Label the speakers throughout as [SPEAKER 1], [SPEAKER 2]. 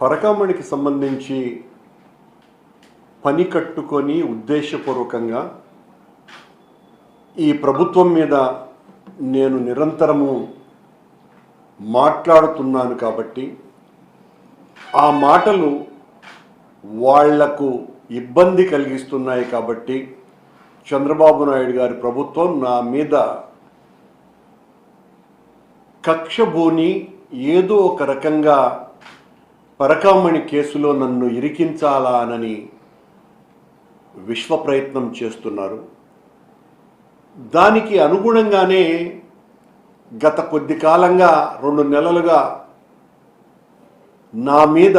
[SPEAKER 1] పరకామణికి సంబంధించి పని కట్టుకొని ఉద్దేశపూర్వకంగా ఈ ప్రభుత్వం మీద నేను నిరంతరము మాట్లాడుతున్నాను కాబట్టి ఆ మాటలు వాళ్ళకు ఇబ్బంది కలిగిస్తున్నాయి కాబట్టి చంద్రబాబు నాయుడు గారి ప్రభుత్వం నా మీద కక్షభూని ఏదో ఒక రకంగా పరకామణి కేసులో నన్ను ఇరికించాలా అని విశ్వ ప్రయత్నం చేస్తున్నారు. దానికి అనుగుణంగానే గత కొద్ది కాలంగా రెండు నెలలుగా నా మీద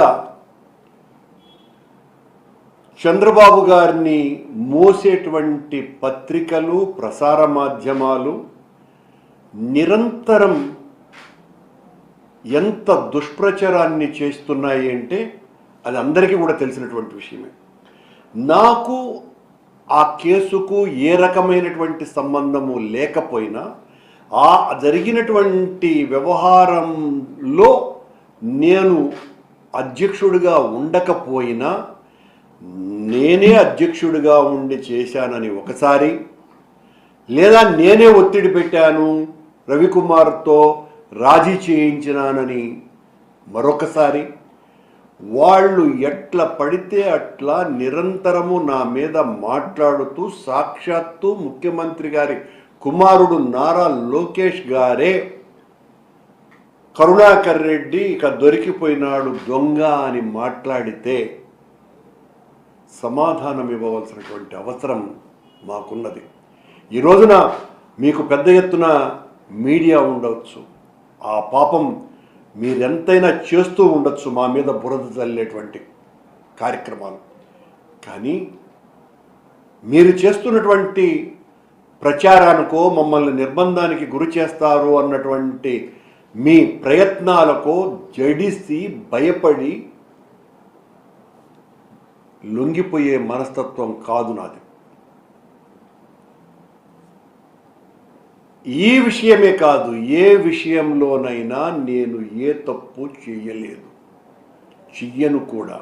[SPEAKER 1] చంద్రబాబు గారిని మోసేటువంటి పత్రికలు ప్రసార మాధ్యమాలు నిరంతరం ఎంత దుష్ప్రచారాన్ని చేస్తున్నాయి అంటే అది అందరికీ కూడా తెలిసినటువంటి విషయమే. నాకు ఆ కేసుకు ఏ రకమైనటువంటి సంబంధము లేకపోయినా ఆ జరిగినటువంటి వ్యవహారంలో నేను అధ్యక్షుడిగా ఉండకపోయినా నేనే అధ్యక్షుడిగా ఉండి చేశానని ఒకసారి లేదా నేనే ఒత్తిడి పెట్టాను రవికుమార్తో రాజీ చేయించినానని మరొకసారి వాళ్ళు ఎట్లా పడితే అట్లా నిరంతరము నా మీద మాట్లాడుతూ సాక్షాత్తు ముఖ్యమంత్రి గారి కుమారుడు నారా లోకేష్ గారే. కరుణాకర్ రెడ్డి ఇక దొరికిపోయినాడు దొంగ అని మాట్లాడితే సమాధానం ఇవ్వవలసినటువంటి అవసరం మాకున్నది. ఈ రోజున మీకు పెద్ద ఎత్తున మీడియా ఉండవచ్చు. ఆ పాపం మీరెంతైనా చేస్తూ ఉండొచ్చు మా మీద బురద చల్లేటువంటి కార్యక్రమాలు. కానీ మీరు చేస్తున్నటువంటి ప్రచారానికో మమ్మల్ని నిర్బంధానికి గురి చేస్తారు అన్నటువంటి మీ ప్రయత్నాలకో జడిసి భయపడి లొంగిపోయే మనస్తత్వం కాదు నాది. ఈ విషయమే కాదు ఏ విషయంలోనైనా నేను ఏ తప్పు చెయ్యలేదు చెయ్యను కూడా.